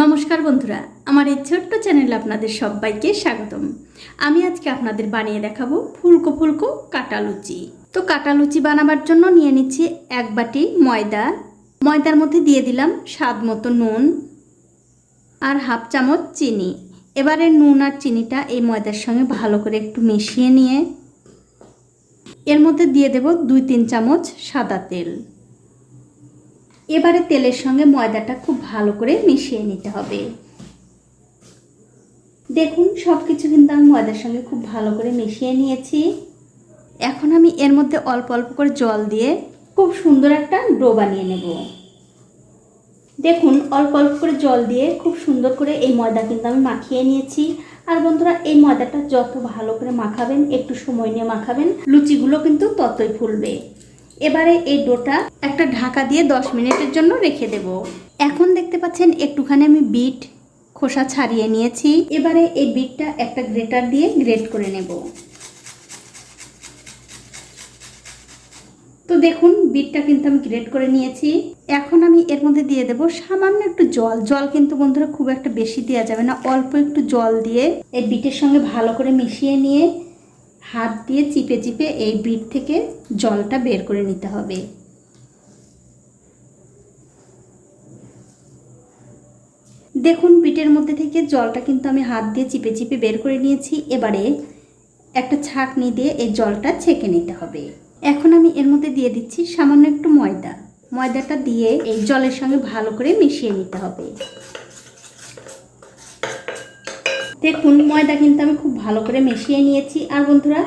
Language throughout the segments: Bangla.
নমস্কার বন্ধুরা, আমার এই ছোট্ট চ্যানেলে আপনাদের সবাইকে স্বাগতম। আমি আজকে আপনাদের বানিয়ে দেখাবো ফুলকো ফুলকো কাটা লুচি। তো কাটা লুচি বানাবার জন্য নিয়ে নিচ্ছি এক বাটি ময়দা। ময়দার মধ্যে দিয়ে দিলাম স্বাদ মতো নুন আর হাফ চামচ চিনি। এবারে নুন আর চিনিটা এই ময়দার সঙ্গে ভালো করে একটু মিশিয়ে নিয়ে এর মধ্যে দিয়ে দেব দুই তিন চামচ সাদা তেল। এবারে তেলের সঙ্গে ময়দাটা খুব ভালো করে মিশিয়ে নিতে হবে। দেখুন সব কিছু কিন্তু আমি ময়দার সঙ্গে খুব ভালো করে মিশিয়ে নিয়েছি। এখন আমি এর মধ্যে অল্প অল্প করে জল দিয়ে খুব সুন্দর একটা ডো বানিয়ে নেব। দেখুন, অল্প অল্প করে জল দিয়ে খুব সুন্দর করে এই ময়দা কিন্তু আমি মাখিয়ে নিয়েছি। আর বন্ধুরা, এই ময়দাটা যত ভালো করে মাখাবেন, একটু সময় নিয়ে মাখাবেন, লুচিগুলো কিন্তু ততই ফুলবে। এবারে এই ডোটা একটা ঢাকা দিয়ে 10 মিনিটের জন্য রেখে দেব। এখন দেখতে পাচ্ছেন একটুখানি আমি বিট খোসা ছাড়িয়ে নিয়েছি। এবারে এই বিটটা একটা গ্রেটার দিয়ে গ্রেট করে নেব। তো দেখুন, বিটটা কিন্তু আমি গ্রেট করে নিয়েছি। এখন আমি এর মধ্যে দিয়ে দেব সামান্য একটু জল। জল কিন্তু বন্ধুরা খুব একটা বেশি দেওয়া যাবে না। অল্প একটু জল দিয়ে এই বিটের সঙ্গে ভালো করে মিশিয়ে নিয়ে হাত দিয়ে চিপে চিপে এই বিট থেকে জলটা বের করে নিতে হবে। দেখুন, বিটের মধ্যে থেকে জলটা কিন্তু আমি হাত দিয়ে চিপে চিপে বের করে নিয়েছি। এবারে একটা ছাঁকনি দিয়ে এই জলটা ছেঁকে নিতে হবে। এখন আমি এর মধ্যে দিয়ে দিচ্ছি সামান্য একটু ময়দা। ময়দাটা দিয়ে এই জলের সঙ্গে ভালো করে মিশিয়ে নিতে হবে। দেখুন ময়দা কিন্তু আমি খুব ভালো করে মিশিয়ে নিয়েছি। আর বন্ধুরা,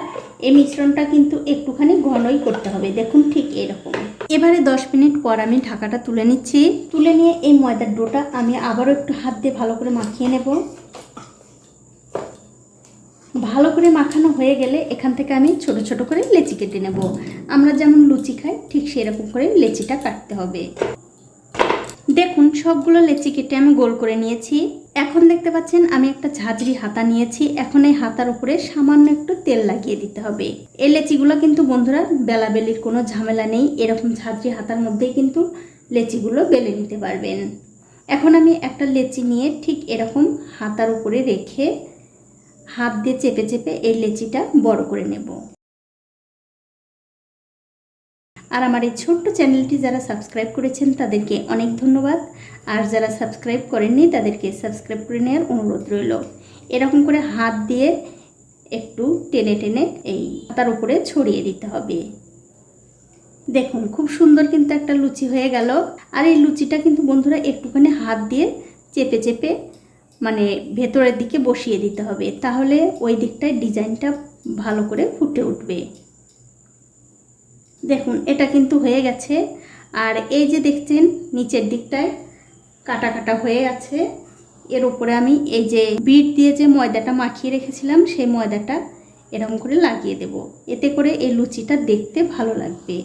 এই মিশ্রণটা কিন্তু একটুখানি ঘনই করতে হবে। দেখুন ঠিক এরকম। এবারে দশ মিনিট পর আমি ঢাকাটা তুলে নিচ্ছি। তুলে নিয়ে এই ময়দার ডোটা আমি আবারও একটু হাত দিয়ে ভালো করে মাখিয়ে নেব। ভালো করে মাখানো হয়ে গেলে এখান থেকে আমি ছোট ছোট করে লেচি কেটে নেব। আমরা যেমন লুচি খাই, ঠিক সেরকম করে লেচিটা কাটতে হবে। দেখুন, সবগুলো লেচি কেটে আমি গোল করে নিয়েছি। এখন দেখতে পাচ্ছেন, আমি একটা ঝাঁঝরি হাতা নিয়েছি। এখন এই হাতার উপরে সামান্য একটু তেল লাগিয়ে দিতে হবে। এই লেচিগুলো কিন্তু বন্ধুরা বেলাবেলির কোনো ঝামেলা নেই। এরকম ঝাঁঝরি হাতার মধ্যেই কিন্তু লেচিগুলো বেলে নিতে পারবেন। এখন আমি একটা লেচি নিয়ে ঠিক এরকম হাতার উপরে রেখে হাত দিয়ে চেপে চেপে এই লেচিটা বড় করে নেব। আর আমার এই ছোট্ট চ্যানেলটি যারা সাবস্ক্রাইব করেছেন, তাদেরকে অনেক ধন্যবাদ। আর যারা সাবস্ক্রাইব করেননি, তাদেরকে সাবস্ক্রাইব করে নেওয়ার অনুরোধ রইল। এরকম করে হাত দিয়ে একটু টেনে টেনে এই তার উপরে ছড়িয়ে দিতে হবে। দেখুন, খুব সুন্দর কিন্তু একটা লুচি হয়ে গেল। আর এই লুচিটা কিন্তু বন্ধুরা একটুখানি হাত দিয়ে চেপে চেপে মানে ভেতরের দিকে বসিয়ে দিতে হবে। তাহলে ওই দিকটায় ডিজাইনটা ভালো করে ফুটে উঠবে। দেখুন, এটা কিন্তু হয়ে গেছে। আর এই যে দেখছেন, নিচের দিকটায় কাটা কাটা হয়ে আছে। এর উপরে আমি এই যে বিট দিয়ে যে ময়দাটা মাখিয়ে রেখেছিলাম, সেই ময়দাটা এরকম করে লাগিয়ে দেব। এতে করে এই লুচিটা দেখতে ভালো লাগবে।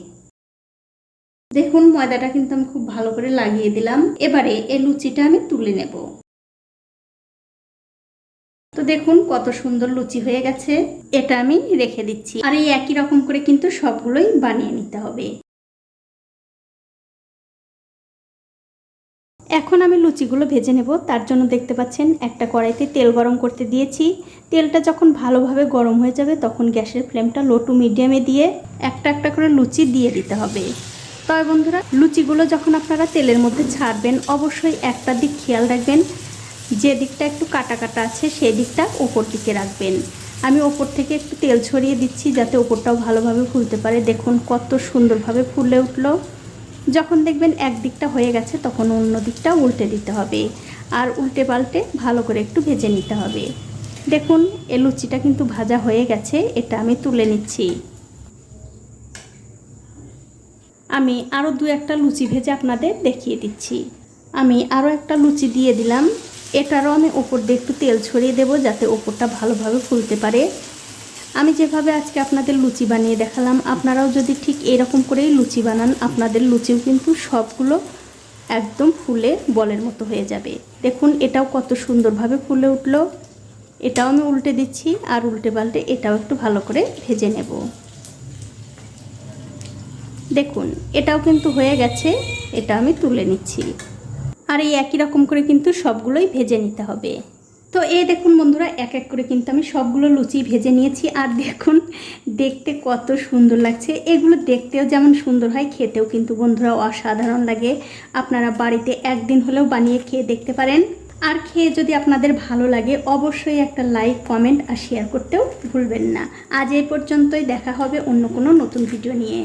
দেখুন, ময়দাটা কিন্তু আমি খুব ভালো করে লাগিয়ে দিলাম। এবারে এই লুচিটা আমি তুলে নেব। তো দেখুন কত সুন্দর লুচি হয়ে গেছে। এটা আমি রেখে দিচ্ছি। আর এই একই রকম করে কিন্তু সবগুলোই বানিয়ে নিতে হবে। এখন আমি লুচিগুলো ভেজে নেব। তার জন্য দেখতে পাচ্ছেন একটা কড়াইতে তেল গরম করতে দিয়েছি। তেলটা যখন ভালোভাবে গরম হয়ে যাবে তখন গ্যাসের ফ্লেমটা লো টু মিডিয়ামে দিয়ে একটা একটা করে লুচি দিয়ে দিতে হবে। তবে বন্ধুরা, লুচিগুলো যখন আপনারা তেলের মধ্যে ছাড়বেন, অবশ্যই একটা দিক খেয়াল রাখবেন। যে দিকটা একটু কাটা কাটা আছে সেই দিকটা ওপর দিকে রাখবেন। আমি ওপর থেকে একটু তেল ছড়িয়ে দিচ্ছি যাতে ওপরটাও ভালোভাবে ফুলতে পারে। দেখুন কত সুন্দরভাবে ফুলে উঠল। যখন দেখবেন এক দিকটা হয়ে গেছে, তখন অন্য দিকটা উল্টে দিতে হবে। আর উল্টে পাল্টে ভালো করে একটু ভেজে নিতে হবে। দেখুন, এ লুচিটা কিন্তু ভাজা হয়ে গেছে, এটা আমি তুলে নিচ্ছি। আমি আরও দু একটা লুচি ভেজে আপনাদের দেখিয়ে দিচ্ছি। আমি আরও একটা লুচি দিয়ে দিলাম। এটারও আমি ওপর দিয়ে একটু তেল ছড়িয়ে দেবো যাতে ওপরটা ভালোভাবে ফুলতে পারে। আমি যেভাবে আজকে আপনাদের লুচি বানিয়ে দেখালাম, আপনারাও যদি ঠিক এরকম করেই লুচি বানান, আপনাদের লুচিও কিন্তু সবগুলো একদম ফুলে বলের মতো হয়ে যাবে। দেখুন, এটাও কত সুন্দরভাবে ফুলে উঠল। এটাও আমি উল্টে দিচ্ছি আর উল্টে পাল্টে এটাও একটু ভালো করে ভেজে নেব। দেখুন, এটাও কিন্তু হয়ে গেছে। এটা আমি তুলে নিচ্ছি। আর এই একই রকম করে কিন্তু সবগুলোই ভেজে নিতে হবে। তো এই দেখুন বন্ধুরা, এক এক করে কিন্তু আমি সবগুলো লুচি ভেজে নিয়েছি। আর দেখুন, দেখতে কত সুন্দর লাগছে। এগুলো দেখতেও যেমন সুন্দর হয়, খেতেও কিন্তু বন্ধুরা অসাধারণ লাগে। আপনারা বাড়িতে একদিন হলেও বানিয়ে খেয়ে দেখতে পারেন। আর খেয়ে যদি আপনাদের ভালো লাগে, অবশ্যই একটা লাইক, কমেন্ট আর শেয়ার করতেও ভুলবেন না। আজ এই পর্যন্তই দেখা হবে অন্য কোনো নতুন ভিডিও নিয়ে।